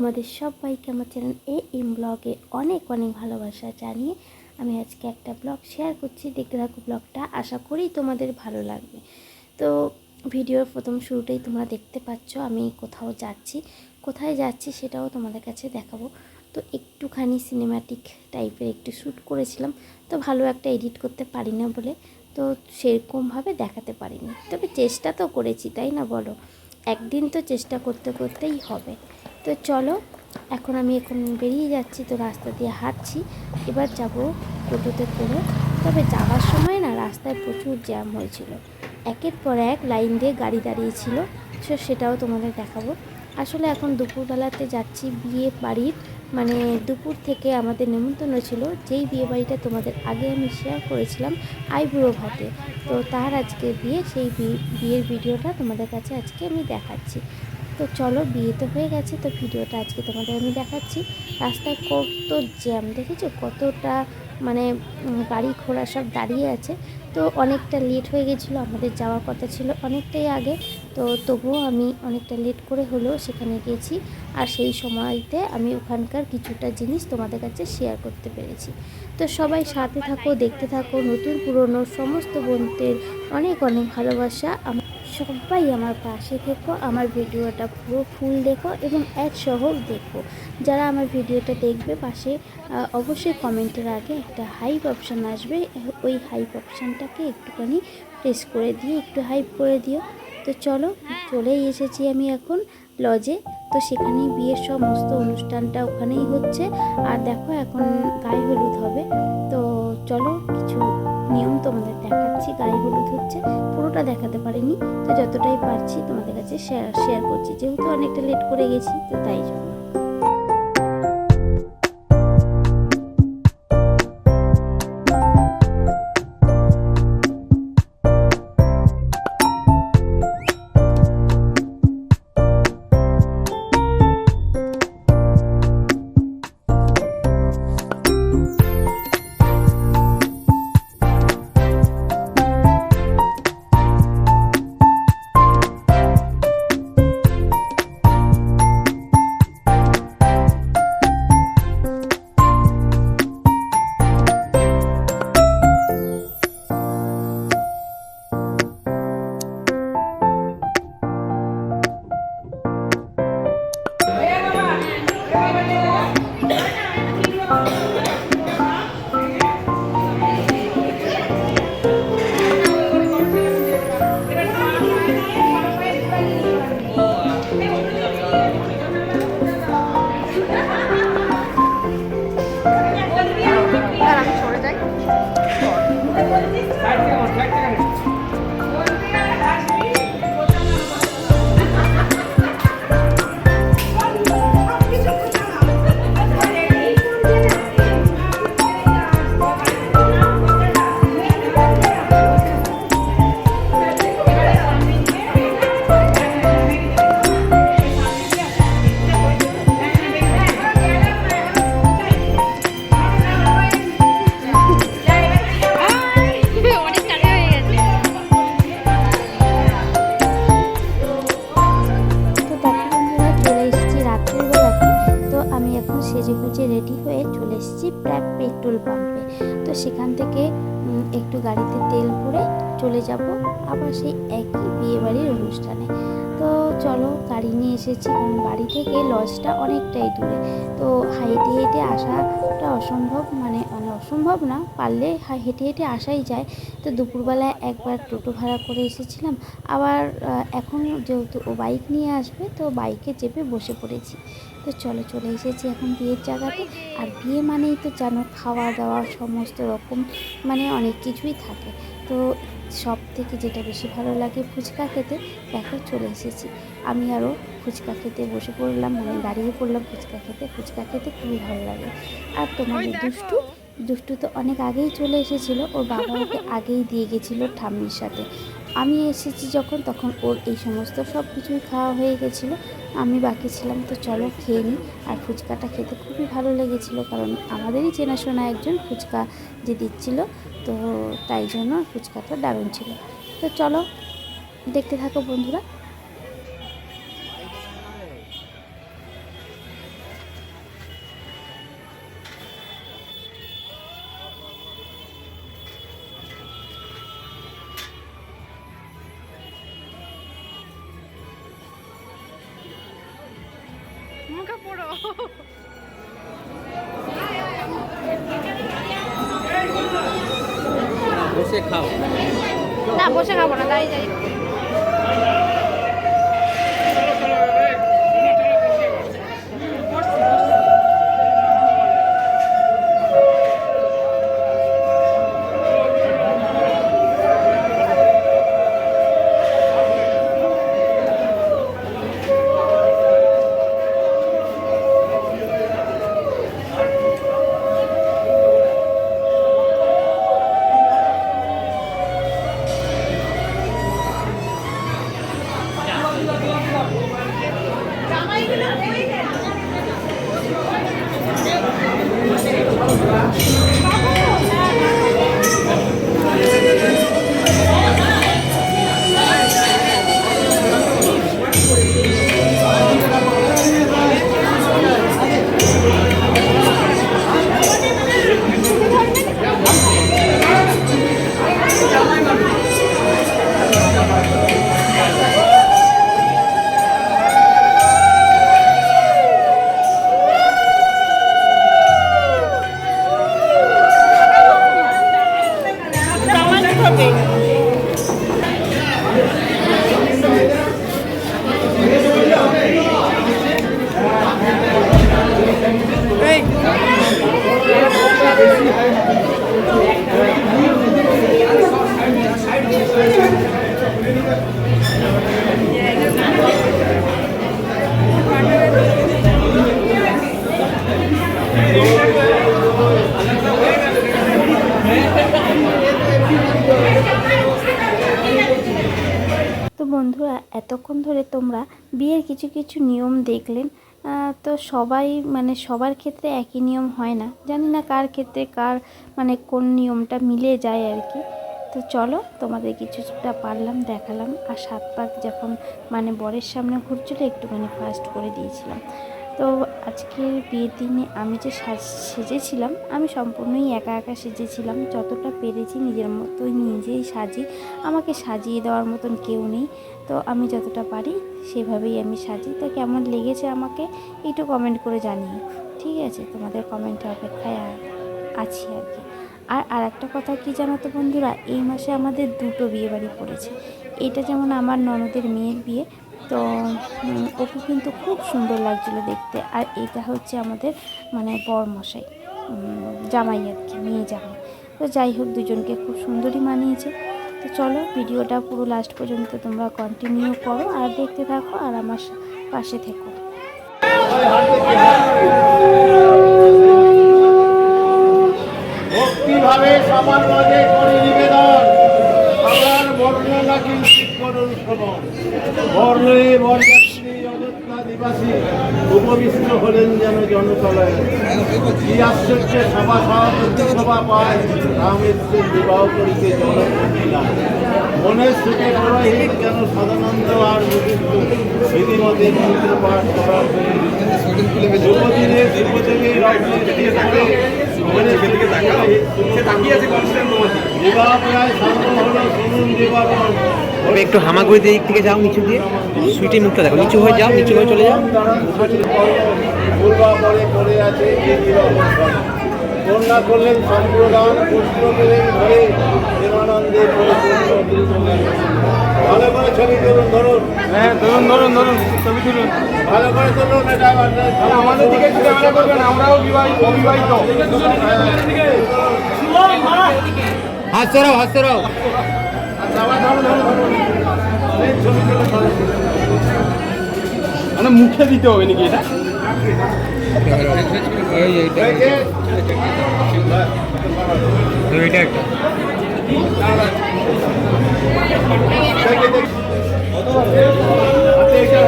তোমাদের সবাইকে আমার চ্যানেল এ এম ব্লগে অনেক অনেক ভালোবাসা জানিয়ে আমি আজকে একটা ব্লগ শেয়ার করছি। দেখতে থাকো ব্লগটা, আশা করি তোমাদের ভালো লাগবে। তো ভিডিওর প্রথম শুরুটাই তোমরা দেখতে পাচ্ছ আমি কোথাও যাচ্ছি, কোথায় যাচ্ছি সেটাও তোমাদের কাছে দেখাবো। তো একটুখানি সিনেমাটিক টাইপের একটু শ্যুট করেছিলাম, তো ভালো একটা এডিট করতে পারি না বলে, তো সেরকমভাবে দেখাতে পারিনি। তবে চেষ্টা তো করেছি, তাই না বলো? একদিন তো চেষ্টা করতে করতেই হবে। তো চলো, এখন আমি এখন বেরিয়ে যাচ্ছি, তো রাস্তা দিয়ে হাঁটছি। এবার যাব টোটোতে করে। তবে যাওয়ার সময় না, রাস্তায় প্রচুর জ্যাম হয়েছিল। একের পর এক লাইন দিয়ে গাড়ি দাঁড়িয়েছিল। সো, সেটাও তোমাদের দেখাবো। আসলে এখন দুপুরবেলাতে যাচ্ছি বিয়ে বাড়ির। মানে দুপুর থেকে আমাদের নেমন্তন্ন ছিল। যেই বিয়ে বাড়িটা তোমাদের আগে আমি শেয়ার করেছিলাম আইবুড়ো ভাতে তো তার আজকে বিয়ে, সেই বিয়ের ভিডিওটা তোমাদের কাছে আজকে আমি দেখাচ্ছি। তো চলো, বিয়ে তো হয়ে গেছে, তো ভিডিওটা আজকে তোমাদের আমি দেখাচ্ছি। রাস্তায় কত জ্যাম, দেখেছ? কতটা মানে গাড়ি ঘোড়া সব দাঁড়িয়ে আছে। তো অনেকটা লেট হয়ে গেছিল, আমাদের যাওয়ার কথা ছিল অনেকটাই আগে। তো তবুও আমি অনেকটা লেট করে হলেও সেখানে গেছি। আর সেই সময়তে আমি ওখানকার কিছুটা জিনিস তোমাদের কাছে শেয়ার করতে পেরেছি। তো সবাই সাথে থাকো, দেখতে থাকো, নতুন পুরনো সমস্ত বন্ধুদের অনেক অনেক ভালোবাসা। সবাই আমার পাশে থেকো, আমার ভিডিওটা পুরো ফুল দেখো এবং সহ দেখো। যারা আমার ভিডিওটা দেখবে পাশে অবশ্যই কমেন্টের আগে একটা হাইপ অপশান আসবে। ওই হাইপ অপশানটাকে একটুখানি প্রেস করে দিয়ে একটু হাইপ করে দিও। তো চলো চলেই এসেছি আমি এখন লজে তো সেখানেই বিয়ের সমস্ত অনুষ্ঠানটা ওখানেই হচ্ছে। আর দেখো এখন গায়ে হলুদ হবে। তো চলো কিছু নিয়ম তোমাদের দেখাচ্ছি, গায়ে হলুদ হচ্ছে, পুরোটা দেখাতে পারিনি। তো যতটাই পারছি তোমাদের কাছে শেয়ার শেয়ার করছি। যেহেতু অনেকটা লেট করে গেছি, তো তাই জন্য। একটু গাড়িতে তেল ভরে চলে যাব আবার সেই একই বিয়েবাড়ির অনুষ্ঠানে। তো চলো গাড়ি নিয়ে এসেছি কারণ বাড়ি থেকে লজটা অনেকটাই দূরে। তো হাইটে হেঁটে আসাটা অসম্ভব মানে না পারলে হেঁটে হেঁটে আসাই যায়। তো দুপুরবেলায় একবার টোটো ভাড়া করে এসেছিলাম। আবার এখন যেহেতু ও বাইক নিয়ে আসবে তো বাইকে চেপে বসে পড়েছি। তো চলো চলে এসেছি এখন বিয়ের জায়গাতে। আর বিয়ে মানেই তো জানো খাওয়া দাওয়া সমস্ত রকম মানে অনেক কিছুই থাকে। তো সব থেকে যেটা বেশি ভালো লাগে ফুচকা খেতে দেখো চলে এসেছি। আমি আরও ফুচকা খেতে বসে পড়লাম মানে দাঁড়িয়ে পড়লাম ফুচকা খেতে। ফুচকা খেতে খুবই ভালো লাগে। আর তোমাদের দুষ্টু দুষ্টু তো অনেক আগেই চলে এসেছিল, ওর বাবা ওকে আগেই দিয়ে গেছিল ঠাম্মির সাথে। আমি এসেছি যখন, তখন ওর এই সমস্ত সব কিছুই খাওয়া হয়ে গেছিল। আমি বাকি ছিলাম, তো চলো খেয়ে নিই। আর ফুচকাটা খেতে খুবই ভালো লেগেছিলো, কারণ আমাদেরই চেনাশোনা একজন ফুচকা যে দিচ্ছিল, তো তাই জন্য ফুচকাটা দারুণ ছিল। তো চলো, দেখতে থাকো বন্ধুরা। মুখে পড়ো। বসে খাও। না বসে খাব না তাই যাই। তো এতক্ষণ ধরে তোমরা বিয়ের কিছু কিছু নিয়ম দেখলেন তো সবাই মানে সবার ক্ষেত্রে একই নিয়ম হয় না। জানি না কার ক্ষেত্রে কার মানে কোন নিয়মটা মিলে যায় আর কি। তো চলো তোমাদের কিছুটা পারলাম, দেখালাম। আর সাত পাক যখন মানে বরের সামনে ঘুরছিল, একটুখানি ফাস্ট করে দিয়েছিলাম। তো আজকের বিয়ের দিনে আমি যে সাজ, সেজেছিলাম, আমি সম্পূর্ণই একা একা সেজেছিলাম। যতটা পেরেছি নিজের মতোই নিজেই সাজি। আমাকে সাজিয়ে দেওয়ার মতন কেউ নেই। তো আমি যতটা পারি সেভাবেই আমি সাজি। তো কেমন লেগেছে আমাকে একটু কমেন্ট করে জানিও। ঠিক আছে? তোমাদের কমেন্টের অপেক্ষায় আছি আর কি। আর আর একটা কথা কি জানো তো বন্ধুরা? এই মাসে আমাদের দুটো বিয়ে বাড়ি পড়েছে। এটা যেমন আমার ননদের মেয়ের বিয়ে তো ওকে কিন্তু খুব সুন্দর লাগছিল দেখতে। আর এটা হচ্ছে আমাদের মানে বর মশাই উম, জামাই আর কি মেয়ে জামাই। তো যাই হোক দুজনকে খুব সুন্দরই মানিয়েছে। তো চলো ভিডিওটা পুরো লাস্ট পর্যন্ত তোমরা কন্টিনিউ করো আর দেখতে থাকো আর আমার পাশে থেকো। সবার মাঝে করি নিবেদন। আমার বর্ণনা কিঞ্চিত করুন শ্রবণ বর্ণে বরযাত্রী অযোধ্যা নিবাসী উপবিষ্ট হলেন যেন জনতলায়। কি আশ্চর্য সভা সভা পায় রামেশ্বর বিবাহ করিতে জনপ্রতিলা। মনের সুখে পুরোহিত কেন সদানন্দ আর মুদিত বিধিমতে মন্ত্র পাঠ করার মনে সেদিকে বিবাহ প্রায় সম্ভব হলো শুনুন বিবরণ তবে একটু হামাগুড়ি দিক থেকে যাও নিচু দিয়ে। সুইটের মুখটা দেখো নিচু হয়ে যাও নিচু হয়ে চলে যাও। পূর্বা পরে পড়ে আছে যে নিরবচ্ছন্ন। কন্যা করলেন সম্প্রদান পেলেন প্রেমানন্দে ভালো করে ছবি তুলুন ধরুন হ্যাঁ ধরুন ধরুন ধরুন ছবি তুলুন। ভালো করে তুলুন আমাদের- আমাদের দিকে ক্যামেরা করবেন আমরাও বিবাহিত অবিবাহিত। হাত সরাও হাত সরাও। আচ্ছা। মানে মুখে দিতে হবে নাকি এটা? এটা একটা দেখে দেখে। আচ্ছা,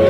এটা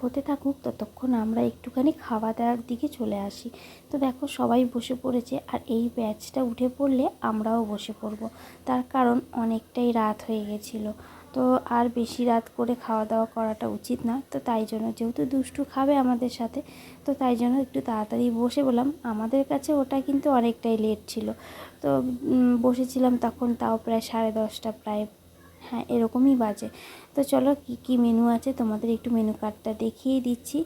হতে থাকুক, ততক্ষণ আমরা একটুখানি খাওয়া দাওয়ার দিকে চলে আসি। তো দেখো, সবাই বসে পড়েছে আর এই ব্যাচটা উঠে পড়লে আমরাও বসে পড়ব। তার কারণ অনেকটাই রাত হয়ে গেছিল। তো আর বেশি রাত করে খাওয়া দাওয়া করাটা উচিত না। তো তাই জন্য যেহেতু দুষ্টু খাবে আমাদের সাথে, তো তাই জন্য একটু তাড়াতাড়ি বসে বললাম। আমাদের কাছে ওটা কিন্তু অনেকটাই লেট ছিল। তো বসেছিলাম তখন তাও প্রায় সাড়ে দশটা, প্রায় হ্যাঁ এরকমই বাজে। তো চলো কি কি মেনু আছে? তোমাদের একটু মেনু কার্ডটা দেখিয়ে দিচ্ছি।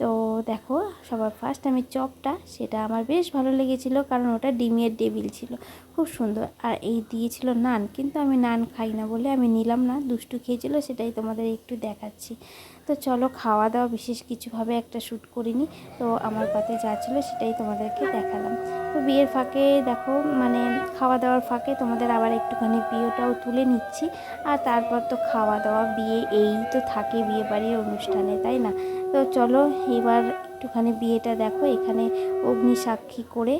তো দেখো, সবার ফার্স্ট আমি চপটা, সেটা আমার বেশ ভালো লেগেছিলো, কারণ ওটা ডিমের ডেবিল ছিল। খুব সুন্দর। আর এই দিয়েছিল নান, কিন্তু আমি নান খাই না বলে আমি নিলাম না, দুষ্টু খেয়েছিল সেটাই তোমাদের একটু দেখাচ্ছি। তো চলো খাওয়া দাওয়া বিশেষ কিছুভাবে একটা শ্যুট করিনি, তো আমার পাতে যা ছিল সেটাই তোমাদেরকে দেখালাম। তো বিয়ের ফাঁকে দেখো মানে খাওয়া দাওয়ার ফাঁকে তোমাদের আবার একটুখানি বিয়েটাও তুলে নিচ্ছি, আর তারপর তো খাওয়া দাওয়া বিয়ে এই তো থাকে বিয়ে বাড়ির অনুষ্ঠানে, তাই না? তো চলো এবার একটুখানি বিয়েটা দেখো, এখানে অগ্নি সাক্ষী করে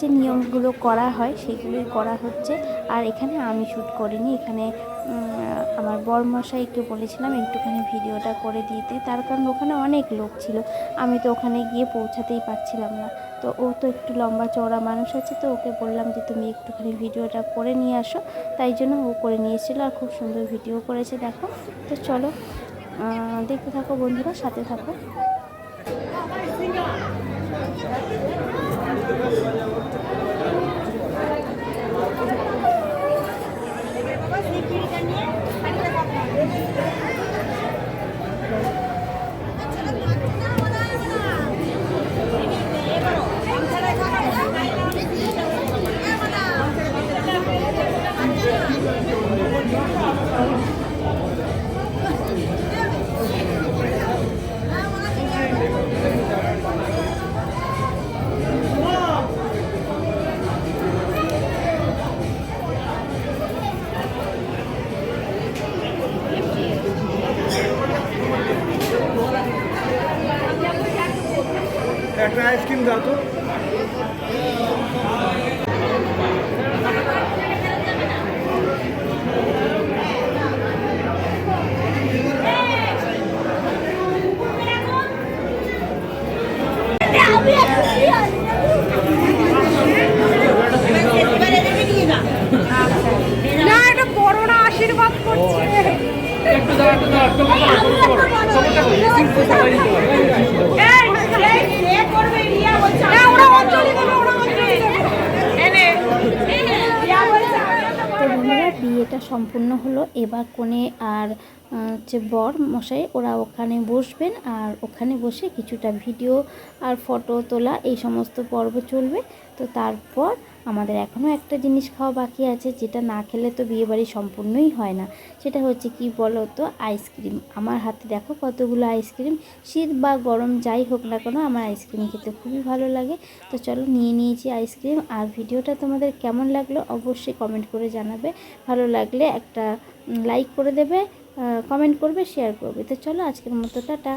যে নিয়মগুলো করা হয় সেগুলোই করা হচ্ছে। আর এখানে আমি শ্যুট করিনি, এখানে আমার বরমশাই একটু বলেছিলাম একটুখানি ভিডিওটা করে দিতে, তার কারণ ওখানে অনেক লোক ছিল। আমি তো ওখানে গিয়ে পৌঁছাতেই পারছিলাম না। তো ও তো একটু লম্বা চওড়া মানুষ আছে, তো ওকে বললাম যে তুমি একটুখানি ভিডিওটা করে নিয়ে আসো। তাই জন্য ও করে নিয়ে এসেছিল আর খুব সুন্দর ভিডিও করেছে, দেখো। তো চলো দেখতে থাকো বন্ধুরা, সাথে থাকো। Oh, my God. একটা আইসক্রিম দাও তো। না এটা বড়রা আশীর্বাদ করছে। এই, এই, না, ওরা অঞ্জলি দেবে, ওরা অঞ্জলি দেবে। এনে। রিয়া বলছে, তো বন্ধুরা সম্পূর্ণ হলো এবার কোণে আর হচ্ছে বর মশাই, ওরা ওখানে বসবেন আর ওখানে বসে কিছুটা ভিডিও আর ফটো তোলা, এই সমস্ত পর্ব চলবে। তো তারপর আমাদের এখনও একটা জিনিস খাওয়া বাকি আছে, যেটা না খেলে তো বিয়েবাড়ি সম্পূর্ণই হয় না। সেটা হচ্ছে কি বলো তো আইসক্রিম। আমার হাতে দেখো কতগুলো আইসক্রিম। শীত বা গরম যাই হোক না কেন আমার আইসক্রিম খেতে খুবই ভালো লাগে। তো চলো নিয়ে নিয়েছি আইসক্রিম। আর ভিডিওটা তোমাদের কেমন লাগল অবশ্যই কমেন্ট করে জানাবে। ভালো লাগলে একটা লাইক করে দেবে কমেন্ট করবে শেয়ার করবে। তো চলো আজকের মতো, টাটা।